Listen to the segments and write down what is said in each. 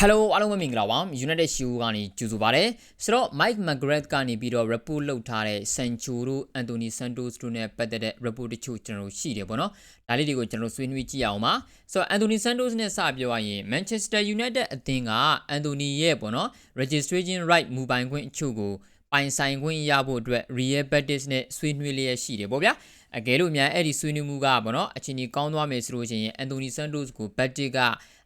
Hello အားလုံးပဲမင်္ဂလာပါ United Show ကနေကြိုဆိုပါရစေဆိုတော့ Mike McGrath ကနေပြီးတော့ report လုပ်ထားတဲ့ Sancho တို့ Anthony Santos တို့နဲ့ပတ်သက်တဲ့ report တချို့ကျွန်တော်တို့ရှိတယ်ပေါ့နော်ဒါလေးတွေကိုကျွန်တော်တို့ဆွေးနွေးကြည့်အောင်ပါဆိုတော့ Anthony Santos နဲ့စပြောရရင် Manchester United အသင်းက Anthony ရဲ့ပေါ့နော် registration right မူပိုင်ခွင့်အချို့ကိုပိုင်ဆိုင်ခွင့်ရဖို့အတွက် Real Betis နဲ့ဆွေးနွေးလျက်ရှိတယ်ပေါ့ဗျာအကယ်လို့များအဲ့ဒီဆွေးနွေးမှုကပေါ့နော်အချိန်ကြီးကောင်းသွားမယ်ဆိုလို့ရှိရင် Anthony Santos ကို Betis က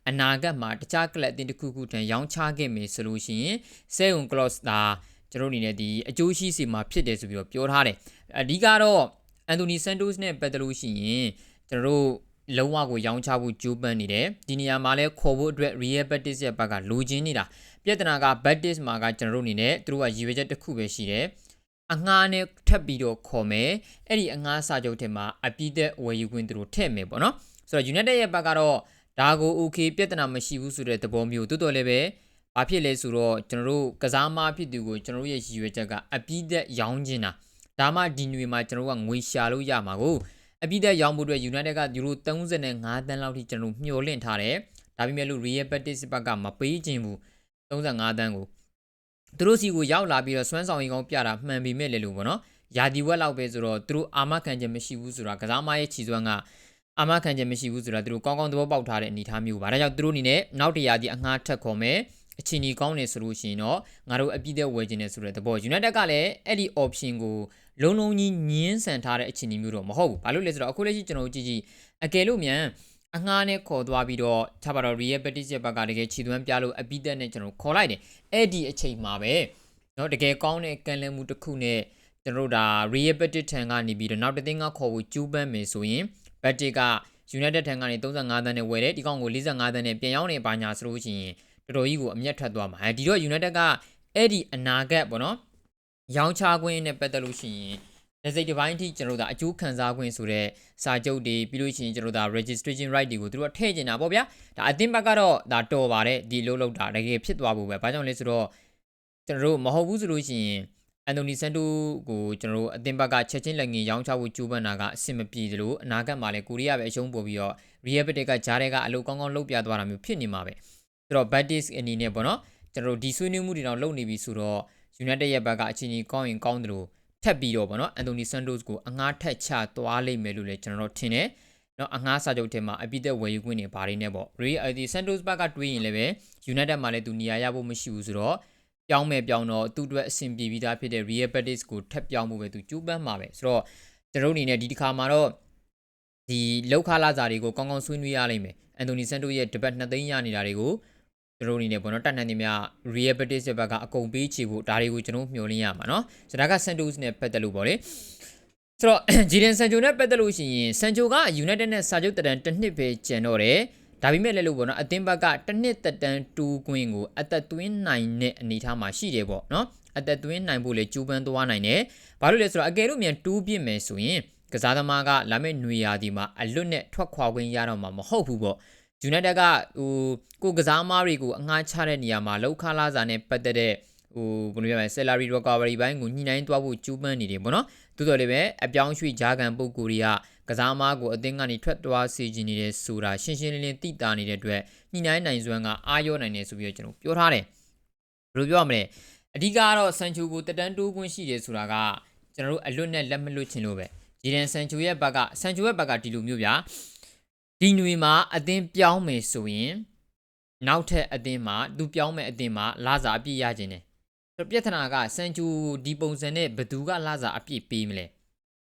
အနာဂတ်မှာတခြားကလပ်အသင်းတစ်ခုခုတန်ရောင်းချခဲ့မယ်ဆိုလို့ရှိရင်ဆဲုံ clause ဒါကျွန်တော်အနေနဲ့ဒီအကျိုးရှိစီမှာဖြစ်တယ်ဆိုပြီးတော့ပြောထားတယ်အဓိကတော့အန်တိုနီဆန်တိုစ်နဲ့ပတ်သက်လို့ရှိရင်ကျွန်တော်တို့လုံးဝကိုရောင်းချဖို့ကြိုးပမ်းနေတယ်ဒီနေရာမှာလဲခေါ်ဖို့အတွက် Real Betis ရဲ့ဘက်ကလိုချင်နေတာပြဿနာက Betis မှာကကျွန်တော်တို့အနေနဲ့သူတို့ကရည်ရွယ်ချက်တစ်ခုပဲရှိတယ်အငှားနဲ့ထပ်ပြီးတော့ခေါ်မယ်အဲ့ဒီအငှားစာချုပ်ထဲမှာအပြည့်သက်ဝယ်ယူခွင့်သူတို့ထည့်မယ်ပေါ့နော်ဆိုတော့ United ရဲ့ဘက်ကတော့ ဒါကို okay ပြဿနာမရှိဘူးဆိုတဲ့သဘောမျိုးတိုးတော်လည်းပဲဘာဖြစ်လဲဆိုတော့ကျွန်တော်တို့ကစားမဖြစ်သူကိုကျွန်တော်တို့ရဲ့ရည်ရွယ်ချက်ကအပြည့်သက်ရောင်းခြင်းတာဒါမှဒီနွေမှာကျွန်တော်တို့ကငွေရှာလို့ရမှာကိုအပြည့်သက်ရောင်းဖို့အတွက် United ကယူရို35တန်းလောက်ထိကျွန်တော်တို့မျှော်လင့်ထားတယ်ဒါပေမဲ့လို့ Real Betis ဘက်ကမပေးခြင်းဘူး35တန်းကိုသူတို့စီကိုရောက်လာပြီးတော့စွမ်းဆောင်ရည်ကောင်းပြတာမှန်ပေမဲ့လေလို့ပေါ့နော်ယာဒီဝက်လောက်ပဲဆိုတော့သူတို့အာမခံချက်မရှိဘူးဆိုတာကစားမရဲ့ခြေစွမ်းက အာမခံချက်မရှိဘူးဆိုတာသူတို့ကောင်းကောင်းသဘောပေါက်ထားတဲ့အနေအထားမျိုးပါဒါကြောင့်သူတို့အနေနဲ့နောက်တရာကြီးအငှားထက်ခေါ်မယ်အချင်းကြီးကောင်းနေဆိုလို့ရှိရင်တော့ငါတို့အပြည့်တဲ့ဝယ်ခြင်းနဲ့ဆိုတဲ့သဘော United ကလည်းအဲ့ဒီ option ကိုလုံးလုံးကြီးညင်းဆန်ထားတဲ့အချင်းကြီးမျိုးတော့မဟုတ်ဘူးဘာလို့လဲဆိုတော့အခုလက်ရှိကျွန်တော်တို့ကြည့်ကြည့်အကယ်လို့မြန်အငှားနဲ့ခေါ်သွားပြီးတော့ချပါတော့ Real Betis ရဲ့ဘက်ကတကယ်ခြေသွမ်းပြလို့အပိသက်နဲ့ကျွန်တော်ခေါ်လိုက်တယ်အဲ့ဒီအချိန်မှာပဲเนาะတကယ်ကောင်းတဲ့ကန်လည်မှုတစ်ခုနဲ့ကျွန်တော်တို့ဒါ Real Betis ထံကနေပြီးတော့နောက်တစ်သိန်းကခေါ်ဖို့ကျူးပန်းမယ်ဆိုရင် Betis က United ထံကနေ35သန်းနဲ့ဝယ်တယ်ဒီကောင်ကို45သန်းနဲ့ပြန်ရောက်နေပါညာဆိုလို့ရှိရင်တော်တော်ကြီးကိုအမျက်ထွက်သွားမှာအဲဒီတော့ United ကအဲ့ဒီအနာဂတ်ပေါ့နော်ရောင်းချခွင့်နဲ့ပတ်သက်လို့ရှိရင်လက်စိတ်တစ်ပိုင်းအထိကျွန်တော်တို့ဒါအကျိုးခံစားခွင့်ဆိုတဲ့စာချုပ်တွေပြီးလို့ရှိရင်ကျွန်တော်တို့ဒါ registration right တွေကိုသူတို့ထည့်ကျင်တာပေါ့ဗျာဒါအသင်းဘက်ကတော့ဒါတော်ပါတယ်ဒီလိုလောက်တာတကယ်ဖြစ်သွားဖို့ပဲဘာကြောင့်လဲဆိုတော့ကျွန်တော်တို့မဟုတ်ဘူးဆိုလို့ရှိရင် အန်တိုနီဆန်တိုကိုကျွန်တော်တို့အသင်းဘက်ကချက်ချင်းလက်ငင်းရောင်းချဖို့ကြိုးပမ်းတာကအဆင်မပြေသလိုအနာဂတ်မှာလည်းကိုရီးယားပဲအရှုံးပေါ်ပြီးတော့ Real Betis ကဂျားတဲ့ကအလုပ်ကောင်းကောင်းလုပ်ပြသွားတာမျိုးဖြစ်နေမှာပဲဆိုတော့ Betis အနေနဲ့ပေါ့နော်ကျွန်တော်တို့ဒီဆွေးနွေးမှုတွေတော့လုပ်နေပြီဆိုတော့ United ရဲ့ဘက်ကအချင်းကြီးကောင်းရင်ကောင်းတယ်လို့ထပ်ပြီးတော့ပေါ့နော် Anthony Santos ကိုအငှားထက်ချသွားလိမ့်မယ်လို့လည်းကျွန်တော်တို့ထင်တယ်နော်အငှားစာချုပ်ထဲမှာအပြည့်သက်ဝယ်ယူခွင့်တွေဘာတွေနဲ့ပေါ့ Real ဒီ Santos ဘက်ကတွေးရင်လည်းပဲ United မှာလည်းသူနေရာရဖို့မရှိဘူးဆိုတော့ ပြောင်းမယ်ပြောင်းတော့သူ့အတွက်အဆင်ပြေပြီးသားဖြစ်တဲ့ Real Betis ကိုထပ်ပြောင်းဖို့ပဲသူကြိုးပမ်းမှာပဲဆိုတော့ကျွန်တော်တို့အနေနဲ့ဒီတစ်ခါမှာတော့ဒီလောက်ခလာစာတွေကိုကောင်းကောင်းဆွေးနွေးရလိမ့်မယ်အန်တိုနီဆန်တိုရဲ့တပတ်2သိန်းရနေတာတွေကိုကျွန်တော်အနေနဲ့ပေါ့နော်တတ်နိုင်နေမြ Real Betis ရဲ့ဘက်ကအကုန်ပေးချေဖို့ဒါတွေကိုကျွန်တော်မျှော်လင့်ရမှာเนาะဆိုတော့ဒါက Santos နဲ့ပတ်သက်လို့ပေါ့လေဆိုတော့ Jadon Sancho နဲ့ပတ်သက်လို့ရှိရင် Sancho က United နဲ့စာချုပ်တရန်တစ်နှစ်ပဲကျန်တော့တယ် ဒါပေမဲ့လည်းလို့ပေါ့နော်အသင်းဘက်ကတစ်နှစ်သက်တမ်းတူးကွင်းကိုအသက်သွင်းနိုင်တဲ့အနေအထားမှာရှိတယ်ပေါ့နော်အသက်သွင်းနိုင်ဖို့လေကြိုးပမ်းသွားနိုင်တယ်ဘာလို့လဲဆိုတော့အကယ်လို့မြန်တူးပြစ်မယ်ဆိုရင်ကစားသမားကလာမယ့်ຫນွေရာသီမှာအလွတ်နဲ့ထွက်ခွာခွင့်ရတော့မှာမဟုတ်ဘူးပေါ့ယူနိုက်တက်ကဟိုကိုကစားသမားတွေကိုအငှားချတဲ့နေရာမှာလောက်ခလာစာနဲ့ပတ်သက်တဲ့ ဟိုဘယ်လိုပြောမလဲ salary recovery ဘိုင်းကိုညှိနှိုင်းသွားဖို့ကြိုးပမ်းနေတယ်ပေါ့နော်သို့တော်လည်းပဲအပြောင်းရွှေ့ဂျာကန်ပုဂ္ဂိုလ်တွေကကစားသမားကိုအသင်းကနေထွက်သွားစေချင်နေတယ်ဆိုတာရှင်းရှင်းလင်းလင်းသိတာနေတဲ့အတွက်ညှိနှိုင်းနိုင်စွမ်းကအာရောနိုင်တယ်ဆိုပြီးတော့ကျွန်တော်ပြောထားတယ်ဘယ်လိုပြောရမလဲအဓိကကတော့ဆန်ချူကိုတက်တန်းတိုးခွင့်ရှိတယ်ဆိုတာကကျွန်တော်တို့အလွတ်နဲ့လက်မလွတ်ချင်လို့ပဲဂျီဒန်ဆန်ချူရဲ့ဘက်ကဆန်ချူရဲ့ဘက်ကဒီလိုမျိုးဗျာဒီနွေမှာအသင်းပြောင်းမယ်ဆိုရင်နောက်ထပ်အသင်းမှာသူပြောင်းမဲ့အသင်းမှာလာစာအပြည့်ရခြင်းတယ် ပြဿနာကဆန်ချူဒီပုံစံနဲ့ဘသူကလာစာအပြည့်ပေးမလဲ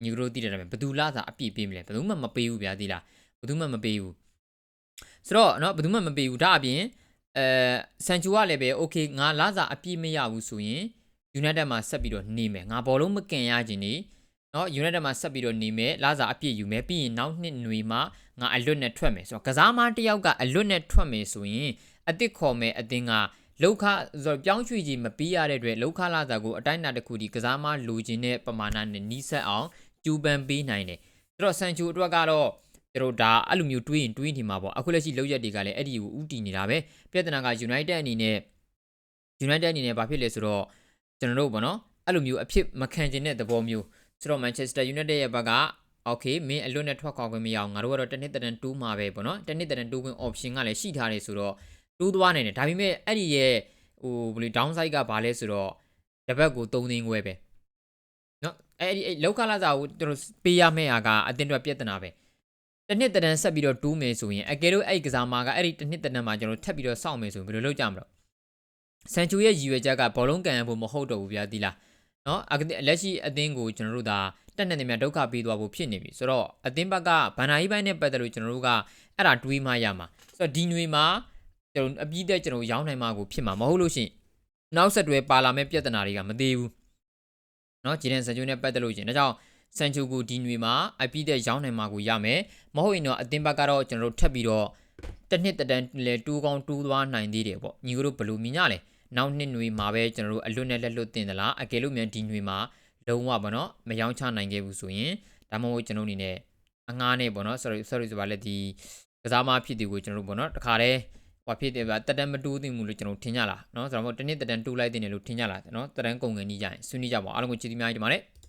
ညီတို့သိတယ်ဒါပေမဲ့ဘသူလာစာအပြည့်ပေးမလဲဘသူမှမပေးဘူးဗျာသိလားဘသူမှမပေးဘူးဆိုတော့เนาะဘသူမှမပေးဘူးဒါအပြင်အဲဆန်ချူကလည်းပဲโอเคငါလာစာအပြည့်မရဘူးဆိုရင် United မှာဆက်ပြီးတော့နေမယ်ငါဘောလုံးမကန်ရခြင်းနေเนาะ United မှာဆက်ပြီးတော့နေမယ်လာစာအပြည့်ယူမယ်ပြီးရင်နောက်နှစ်ຫນွေမှာငါအလွတ်နဲ့ထွက်မယ်ဆိုတော့ကစားမတစ်ယောက်ကအလွတ်နဲ့ထွက်မယ်ဆိုရင်အစ်စ်ခေါ်မယ်အတင်းက လောက်ခဆိုတော့ပြောင်းရွှေ့ကြီးမပြီးရတဲ့အတွက်လောက်ခလာစာကိုအတိုင်းအတာတစ်ခုဒီကစားမလူချင်းတဲ့ပမာဏနဲ့နီးစပ်အောင်ကျူပန်ပေးနိုင်တယ်အဲ့တော့ဆန်ချူအတွက်ကတော့သူတို့ဒါအဲ့လိုမျိုးတွေးရင်တွေးနေမှာပေါ့အခုလက်ရှိလောက်ရက်တွေကလည်းအဲ့ဒီကိုဥတီနေတာပဲပြဿနာက United အနေနဲ့ United အနေနဲ့ဘာဖြစ်လဲဆိုတော့ကျွန်တော်တို့ပေါ့နော်အဲ့လိုမျိုးအဖြစ်မခံကျင်တဲ့သဘောမျိုးဆိုတော့ Manchester United ရဲ့ဘက်က okay မင်းအလွတ်နဲ့ထွက်ခွာခွင့်မရအောင်ငါတို့ကတော့တစ်နှစ်တန်တူးမှာပဲပေါ့နော်တစ်နှစ်တန်တူးခွင့် option ကလည်းရှိထားတယ်ဆိုတော့ တိုးသွားနိုင်တယ်ဒါပေမဲ့အဲ့ဒီရဲ့ဟိုဘယ်လို downside ကဘာလဲဆိုတော့တစ်ဘက်ကို3သိန်းခွဲပဲနော်အဲ့ဒီအဲ့လောက်ခလာစာကိုတို့ပေးရမယ့်ဟာကအတင်းတော့ပြဿနာပဲတစ်နှစ်တန်းဆက်ပြီးတော့တူးမယ်ဆိုရင်အကယ်လို့အဲ့ဒီကစားမာကအဲ့ဒီတစ်နှစ်တန်းမှာကျွန်တော်ထပ်ပြီးတော့စောင့်မယ်ဆိုရင်ဘယ်လိုလုပ်ကြမလဲဆန်ချူရဲ့ရည်ရွယ်ချက်ကဘောလုံးကန်ရဖို့မဟုတ်တော့ဘူးဗျာဒီလားနော်အကလက်ရှိအသင်းကိုကျွန်တော်တို့ဒါတက်နေနေမြဒုက္ခပေးသွားဖို့ဖြစ်နေပြီဆိုတော့အသင်းဘက်ကဗန်နာကြီးပိုင်းနဲ့ပတ်သက်လို့ကျွန်တော်တို့ကအဲ့ဒါတွေးမှရမှာဆိုတော့ဒီຫນွေမှာ ကျွန်တော်အပြီးတက်ကျွန်တော်ရောင်းနိုင်မှာကိုဖြစ်မှာမဟုတ်လို့ရှိရင်နောက်ဆက်တွဲပါလာမယ့်ပြဿနာတွေကမသေးဘူးเนาะဂျီဒန်ဆန်ချိုနဲ့ပတ်သက်လို့ရှိရင်ဒါကြောင့်ဆန်ချိုကိုဒီနွေမှာအပြီးတက်ရောင်းနိုင်မှာကိုရမယ်မဟုတ်ရင်တော့အတင်းဘက်ကတော့ကျွန်တော်တို့ထပ်ပြီးတော့တစ်နှစ်တတန်းလဲတူးကောင်းတူးသွားနိုင်သေးတယ်ပေါ့ညီတို့ဘယ်လိုမြင်ကြလဲနောက်နှစ်နွေမှာပဲကျွန်တော်တို့အလွတ်နဲ့လက်လွတ်တင်သလားအကယ်လို့မြန်ဒီနွေမှာလုံးဝပေါ့နော်မယောင်းချနိုင်ခဲ့ဘူးဆိုရင်ဒါမှမဟုတ်ကျွန်တော်အနေနဲ့အငားနဲ့ပေါ့နော် sorry sorry ဆိုပါလေဒီကစားမဖြစ်သူကိုကျွန်တော်တို့ပေါ့နော်တခါတည်း ဟိုဖြစ်တယ်ဗျတက်တန်းမတူးသိမှုလို့ကျွန်တော်ထင်ကြလားနော်ဆိုတော့တစ်နှစ်တက်တန်းတူးလိုက်တင်တယ်လို့ထင်ကြလားနော်တက်တန်းကုန်ငန်းကြီးကြရင်ဆွေးနွေးကြပါအောင်အားလုံးကိုချစ်သီးများကြီးဒီမှာနဲ့